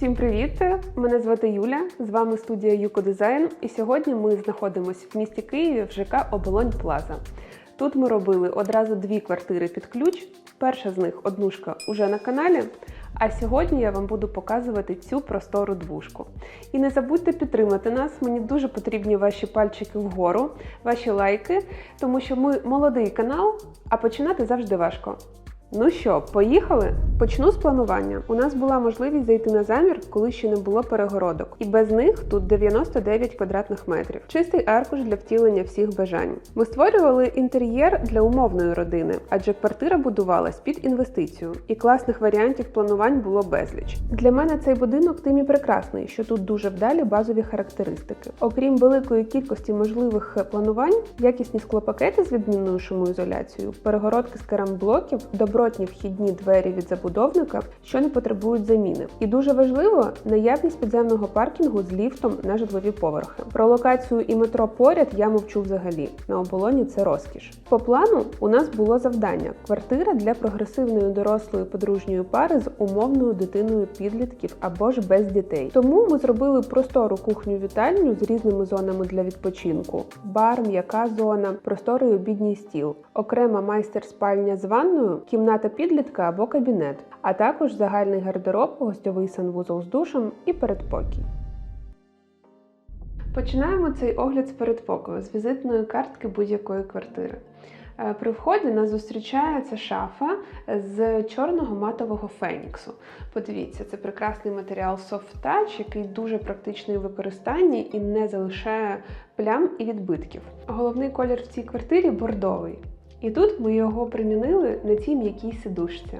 Всім привіт! Мене звати Юля. З вами студія Юко Дизайн. І сьогодні ми знаходимося в місті Києві в ЖК Оболонь Плаза. Тут ми робили одразу дві квартири під ключ. Перша з них однушка уже на каналі. А сьогодні я вам буду показувати цю простору двушку. І не забудьте підтримати нас. Мені дуже потрібні ваші пальчики вгору, ваші лайки, тому що ми молодий канал, а починати завжди важко. Ну що, поїхали? Почну з планування. У нас була можливість зайти на замір, коли ще не було перегородок. І без них тут 99 квадратних метрів. Чистий аркуш для втілення всіх бажань. Ми створювали інтер'єр для умовної родини, адже квартира будувалась під інвестицію, і класних варіантів планувань було безліч. Для мене цей будинок тим і прекрасний, що тут дуже вдалі базові характеристики. Окрім великої кількості можливих планувань, якісні склопакети з відмінною шумоізоляцією, перегородки з керамблоків, добротні вхідні двері від забудовника, що не потребують заміни. І дуже важливо наявність підземного паркінгу з ліфтом на житлові поверхи. Про локацію і метро поряд я мовчу взагалі. На оболоні це розкіш. По плану у нас було завдання: квартира для прогресивної дорослої подружньої пари з умовною дитиною підлітків або ж без дітей. Тому ми зробили простору кухню-вітальню з різними зонами для відпочинку: бар, м'яка зона, просторий обідній стіл, окрема майстер-спальня з ванною, кімната підлітка або кабінет, а також загальний гардероб, гостьовий санвузол з душем і передпокій. Починаємо цей огляд з передпокою, з візитної картки будь-якої квартири. Е, При вході нас зустрічає ця шафа з чорного матового феніксу. Подивіться, це прекрасний матеріал Soft Touch, який дуже практичний у використанні і не залишає плям і відбитків. Головний колір в цій квартирі бордовий. І тут ми його примінили на цій м'якій сидушці.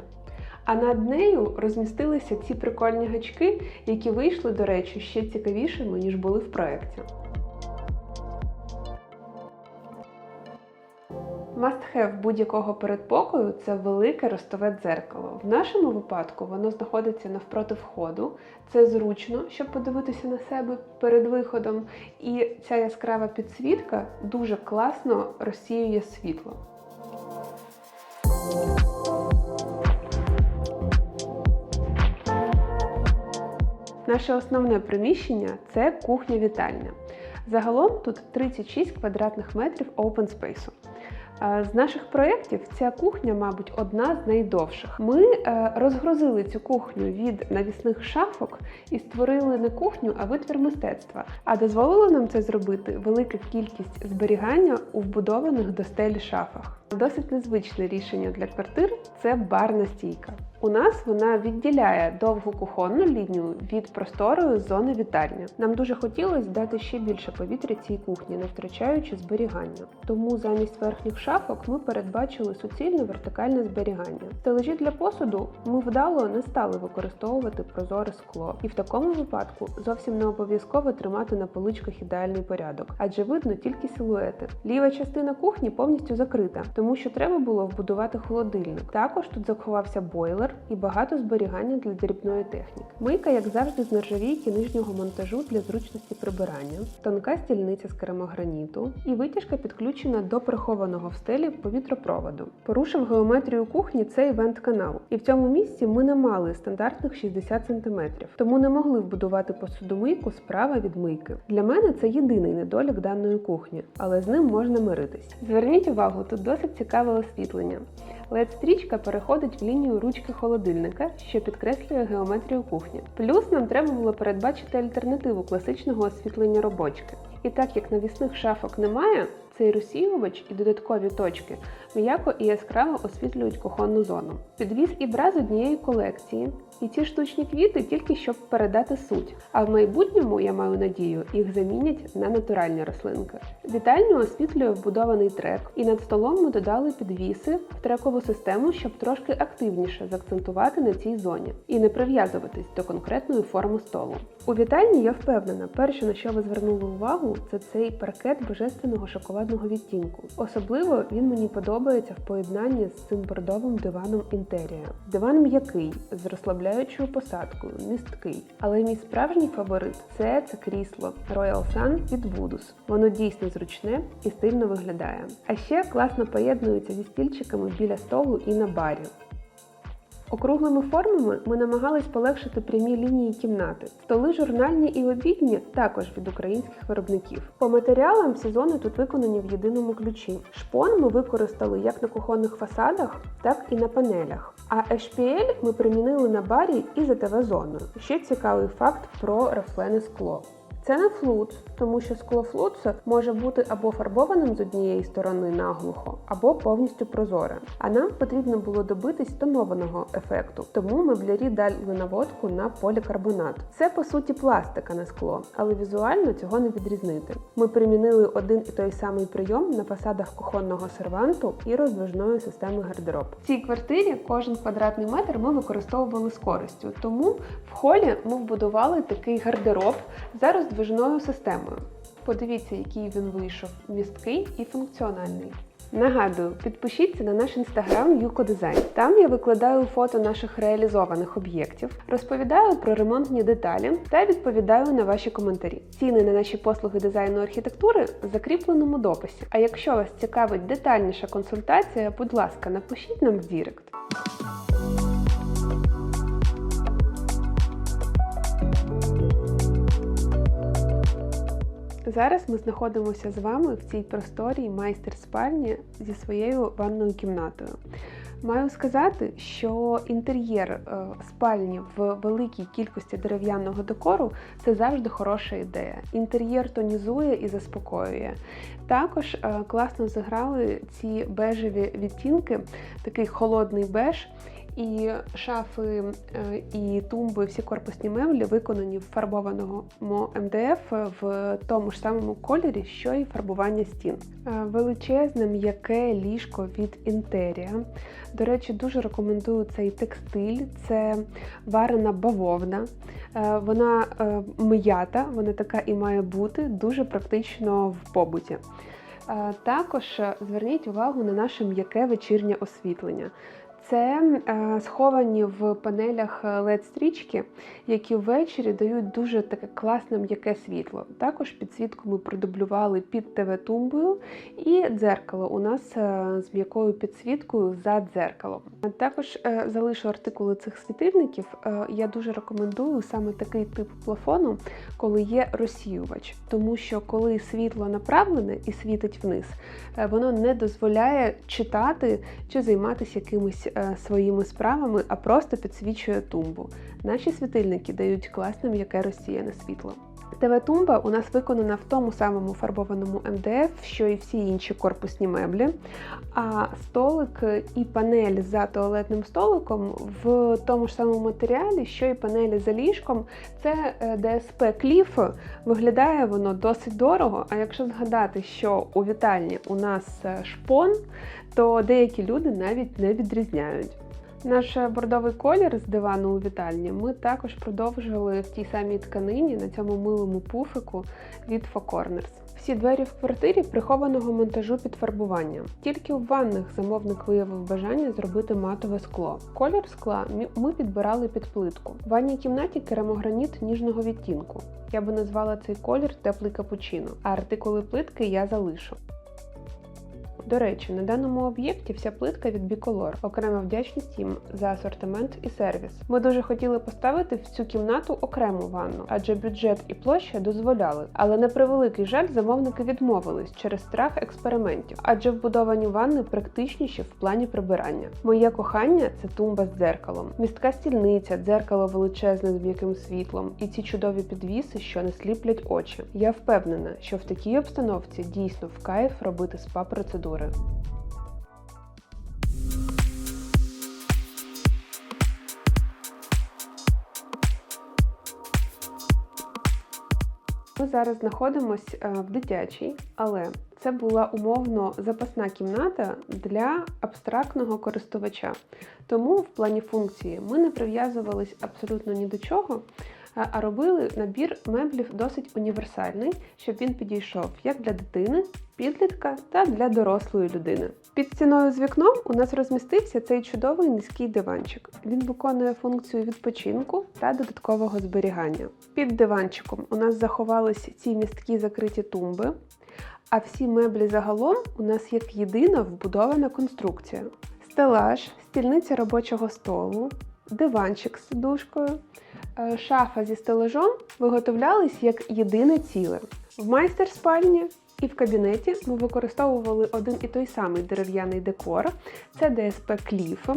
А над нею розмістилися ці прикольні гачки, які вийшли, до речі, ще цікавішими, ніж були в проєкті. Must-have будь-якого передпокою це велике ростове дзеркало. В нашому випадку воно знаходиться навпроти входу. Це зручно, щоб подивитися на себе перед виходом. І ця яскрава підсвітка дуже класно розсіює світло. Наше основне приміщення це кухня-вітальня. Загалом тут 36 квадратних метрів open space. З наших проєктів ця кухня, мабуть, одна з найдовших. Ми е, розгрузили цю кухню від навісних шафок і створили не кухню, а витвір мистецтва. А дозволило нам це зробити велика кількість зберігання у вбудованих до стелі шафах. Досить незвичне рішення для квартир це барна стійка. У нас вона відділяє довгу кухонну лінію від просторої зони вітальня. Нам дуже хотілося дати ще більше повітря цій кухні, не втрачаючи зберігання. Тому замість верхніх шафок ми передбачили суцільне вертикальне зберігання. Стележі для посуду ми вдало не стали використовувати прозоре скло, і в такому випадку зовсім не обов'язково тримати на поличках ідеальний порядок, адже видно тільки силуети. Ліва частина кухні повністю закрита, тому що треба було вбудувати холодильник. Також тут заховався бойлер і багато зберігання для дрібної техніки. Мийка, як завжди, з нержавійки нижнього монтажу для зручності прибирання, тонка стільниця з керамограніту і витяжка підключена до прихованого в стелі повітропроводу. Порушив геометрію кухні цей вент-канал, і в цьому місці ми не мали стандартних 60 см, тому не могли вбудувати посудомийку справа від мийки. Для мене це єдиний недолік даної кухні, але з ним можна миритись. Зверніть увагу, тут досить цікаве освітлення. LED-стрічка переходить в лінію ручки холодильника, що підкреслює геометрію кухні. Плюс нам треба було передбачити альтернативу класичного освітлення робочки. І так як навісних шафок немає, цей розсіювач і додаткові точки м'яко і яскраво освітлюють кухонну зону. Підвіз і бра з однієї колекції, і ці штучні квіти тільки щоб передати суть. А в майбутньому, я маю надію, їх замінять на натуральні рослинки. Вітальню освітлює вбудований трек, і над столом ми додали підвіси в трекову систему, щоб трошки активніше заакцентувати на цій зоні і не прив'язуватись до конкретної форми столу. У вітальні я впевнена, перше на що ви звернули увагу, це цей паркет божественного шоколадного відтінку. Особливо він мені подобається в поєднанні з цим бордовим диваном інтерія. Диван м'який, з розслабляючою посадкою, місткий. Але мій справжній фаворит це це крісло Royal Sun від Woodus. Воно дійсно зручне і стильно виглядає. А ще класно поєднується зі стільчиками біля столу і на барі. Округлими формами ми намагались полегшити прямі лінії кімнати. Столи журнальні і обідні також від українських виробників. По матеріалам всі зони тут виконані в єдиному ключі. Шпон ми використали як на кухонних фасадах, так і на панелях. А HPL ми примінили на барі і ЗТВ зоною. Ще цікавий факт про рафлене скло. Це не флуц, тому що скло флуцу може бути або фарбованим з однієї сторони наглухо, або повністю прозоре. А нам потрібно було добитись тонованого ефекту, тому меблярі дали наводку на полікарбонат. Це по суті пластика на скло, але візуально цього не відрізнити. Ми примінили один і той самий прийом на фасадах кухонного серванту і роздвижної системи гардероб. В цій квартирі кожен квадратний метр ми використовували з користю, тому в холі ми вбудували такий гардероб за роздвижною системою. Подивіться, який він вийшов місткий і функціональний. Нагадую, підпишіться на наш інстаграм Юко Дизайн. Там я викладаю фото наших реалізованих об'єктів, розповідаю про ремонтні деталі та відповідаю на ваші коментарі. Ціни на наші послуги дизайну архітектури в закріпленому дописі. А якщо вас цікавить детальніша консультація, будь ласка, напишіть нам в Дірект. Зараз ми знаходимося з вами в цій просторій майстер спальні зі своєю ванною кімнатою. Маю сказати, що інтер'єр е, спальні в великій кількості дерев'яного декору це завжди хороша ідея. Інтер'єр тонізує і заспокоює. Також е, класно зіграли ці бежеві відтінки, такий холодний беж. І шафи е, і тумби, всі корпусні меблі виконані в фарбованому МДФ в тому ж самому кольорі, що і фарбування стін. Е, Величезне м'яке ліжко від інтерія. До речі, дуже рекомендую цей текстиль. Це варена бавовна. Е, Вона м'ята, вона така і має бути, дуже практично в побуті. Також зверніть увагу на наше м'яке вечірнє освітлення. Це е, сховані в панелях led стрічки, які ввечері дають дуже таке класне м'яке світло. Також підсвітку ми продублювали під ТВ-тумбою і дзеркало у нас е, з м'якою підсвіткою за дзеркалом. Також е, залишу артикули цих світильників. Е, я дуже рекомендую саме такий тип плафону, коли є розсіювач, тому що коли світло направлене і світить вниз, е, воно не дозволяє читати чи займатися якимось е, своїми справами, а просто підсвічує тумбу. Наші світильники дають класне м'яке розсіяне світло. ТВ-тумба у нас виконана в тому самому фарбованому МДФ, що і всі інші корпусні меблі. А столик і панель за туалетним столиком в тому ж самому матеріалі, що і панелі за ліжком. Це е, ДСП Кліф. Виглядає воно досить дорого. А якщо згадати, що у вітальні у нас е, шпон, то деякі люди навіть не відрізняють. Наш бордовий колір з дивану у вітальні ми також продовжили в тій самій тканині на цьому милому пуфику від Four Corners. Всі двері в квартирі прихованого монтажу під фарбуванням. Тільки у ванних замовник виявив бажання зробити матове скло. Колір скла ми підбирали під плитку. В ванній кімнаті керамограніт ніжного відтінку. Я би назвала цей колір теплий капучино, а артикули плитки я залишу. До речі, на даному об'єкті вся плитка від Bicolor. Окрема вдячність їм за асортимент і сервіс. Ми дуже хотіли поставити в цю кімнату окрему ванну, адже бюджет і площа дозволяли. Але на превеликий жаль, замовники відмовились через страх експериментів, адже вбудовані ванни практичніші в плані прибирання. Моє кохання це тумба з дзеркалом, містка стільниця, дзеркало величезне з м'яким світлом і ці чудові підвіси, що не сліплять очі. Я впевнена, що в такій обстановці дійсно в кайф робити спа процедури. Ми зараз знаходимося в дитячій, але це була умовно запасна кімната для абстрактного користувача. Тому в плані функції ми не прив'язувались абсолютно ні до чого, а робили набір меблів досить універсальний, щоб він підійшов як для дитини, підлітка та для дорослої людини. Під стіною з вікном у нас розмістився цей чудовий низький диванчик. Він виконує функцію відпочинку та додаткового зберігання. Під диванчиком у нас заховалися ці місткі закриті тумби. А всі меблі загалом у нас як єдина вбудована конструкція. стелаж, стільниця робочого столу, диванчик з сидушкою, е, шафа зі стелажом виготовлялись як єдине ціле. В майстер-спальні і в кабінеті ми використовували один і той самий дерев'яний декор. Це ДСП Кліф.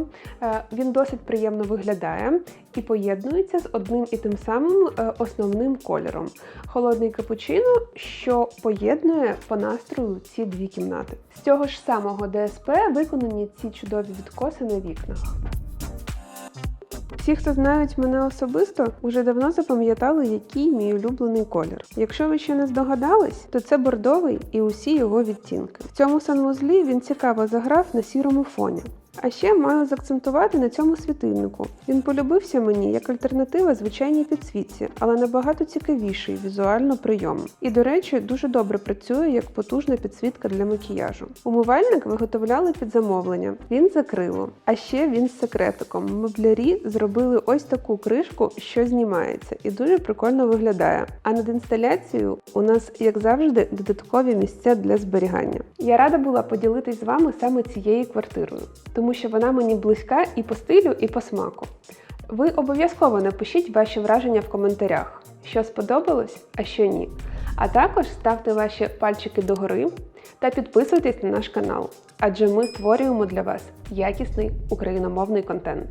Е, Він досить приємно виглядає і поєднується з одним і тим самим е, основним кольором холодний капучино, що поєднує по настрою ці дві кімнати. З цього ж самого ДСП виконані ці чудові відкоси на вікнах. Всі, хто знають мене особисто, уже давно запам'ятали, який мій улюблений колір. Якщо ви ще не здогадались, то це бордовий і усі його відтінки. В цьому санвузлі він цікаво заграв на сірому фоні. А ще маю заакцентувати на цьому світильнику. Він полюбився мені як альтернатива звичайній підсвітці, але набагато цікавіший візуально прийом. І, до речі, дуже добре працює як потужна підсвітка для макіяжу. Умивальник виготовляли під замовлення. Він з акрилу. А ще він з секретиком. Меблярі зробили ось таку кришку, що знімається, і дуже прикольно виглядає. А над інсталяцією у нас, як завжди, додаткові місця для зберігання. Я рада була поділитись з вами саме цією квартирою, тому що вона мені близька і по стилю, і по смаку. Ви обов'язково напишіть ваші враження в коментарях, що сподобалось, а що ні. А також ставте ваші пальчики догори та підписуйтесь на наш канал, адже ми створюємо для вас якісний україномовний контент.